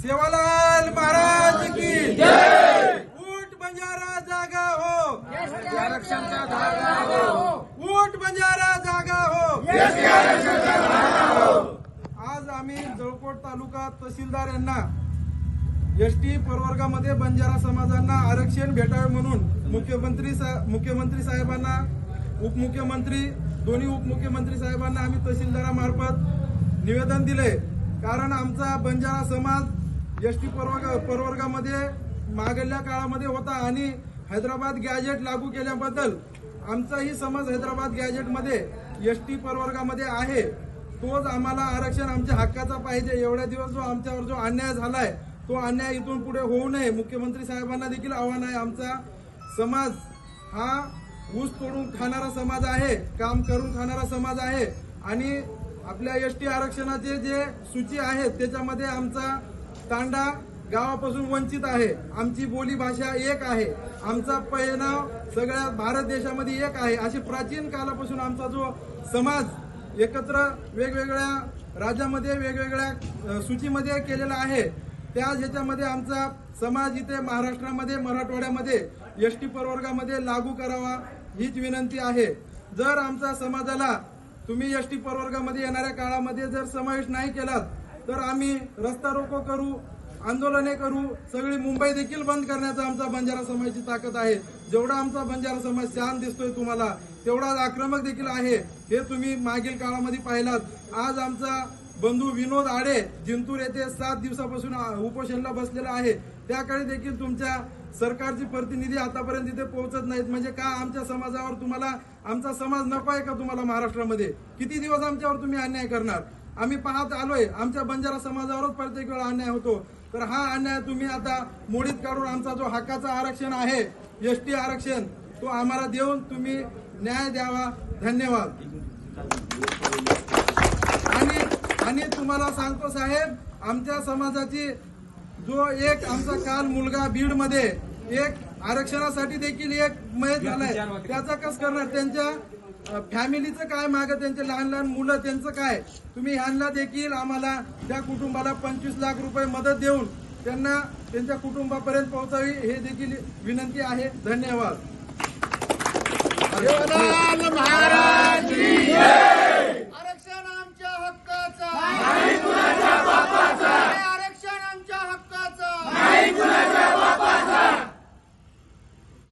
सेवालाल महाराज की ऊट बंजारा जागा हो। ऊट बंजारा जागा हो। आज आम्ही जळकोट तालुका तहसीलदार यांना एसटी प्रवर्गामध्ये बंजारा समाजांना आरक्षण भेटावे म्हणून मुख्यमंत्री सा- मुख्यमंत्री साहेबांना उपमुख्यमंत्री दोन्ही उपमुख्यमंत्री साहेबांना आम्ही तहसीलदारामार्फत निवेदन दिले कारण आमचा बंजारा समाज एसटी प्रवर्ग प्रवर्गामध्ये मागल्या काळामध्ये होता आणि हैदराबाद गॅजेट लागू केल्याबद्दल आमचाही समाज हैदराबाद गॅजेटमध्ये एसटी प्रवर्गामध्ये आहे. तोच आम्हाला आरक्षण आमच्या हक्काचा पाहिजे. एवढ्या दिवस जो आमच्यावर जो अन्याय झालाय तो अन्याय इथून पुढे होऊ नये. मुख्यमंत्री साहेबांना देखील आव्हान आहे आमचा समाज हा ऊस तोडून खाणारा समाज आहे काम करून खाणारा समाज आहे. आणि आपल्या एस टी आरक्षणाचे जे सूची आहेत त्याच्यामध्ये आमचा तांडा गावापासून वंचित आहे. आमची बोली भाषा एक आहे. आमचा पहिनाव सगळ्या भारत देशामध्ये एक आहे. अशी प्राचीन कालापासून आमचा जो समाज एकत्र वेगवेगळ्या राज्यामध्ये वेगवेगळ्या सूचीमध्ये केलेला आहे त्याच ह्याच्यामध्ये आमचा समाज इथे महाराष्ट्रामध्ये मराठवाड्यामध्ये एस टी प्रवर्गामध्ये लागू करावा. हीच विनंती आहे. जर आमच्या समाजाला तुम्ही एस टी प्रवर्गामध्ये येणाऱ्या काळामध्ये जर समावेश नाही केलात तर आम्ही रस्ता रोको करू आंदोलने करू सगळी मुंबई देखील बंद करण्याचा आमचा बंजारा समाजाची ताकद आहे. जेवढा आमचा बंजारा समाज शांत दिसतोय तुम्हाला तेवढा आक्रमक देखील आहे. हे तुम्ही मागील काळामध्ये पाहिलात. आज आमचा बंधू विनोद आडे जिंतूर येथे सात दिवसापासून उपोषणला बसलेला आहे. त्याकडे देखील तुमच्या सरकारचे प्रतिनिधी आतापर्यंत इथे पोहोचत नाहीत. म्हणजे का आमच्या समाजावर तुम्हाला आमचा समाज नको आहे का तुम्हाला महाराष्ट्रामध्ये? किती दिवस आमच्यावर तुम्ही अन्याय करणार? आम्ही पाहत आलोय आमच्या बंजारा समाजावरच प्रत्येक वेळा अन्याय होतो. तर हा अन्याय तुम्ही आता मोडीत काढून आमचा जो हक्काचा आरक्षण आहे एस टी आरक्षण तो आम्हाला देऊन तुम्ही न्याय द्यावा. धन्यवाद. आणि आणि तुम्हाला सांगतो साहेब आमच्या समाजाची जो एक आमचा काल मुलगा बीडमध्ये एक आरक्षणासाठी देखील एक मयत झालाय. त्याचा कस करणार? त्यांच्या फॅमिलीचं काय माग? त्यांचे लहान लहान मुलं त्यांचं काय? तुम्ही ह्यांना देखील आम्हाला त्या कुटुंबाला पंचवीस लाख रुपये मदत देऊन त्यांना त्यांच्या कुटुंबापर्यंत पोहोचावी हे देखील विनंती आहे. धन्यवाद. महाराज!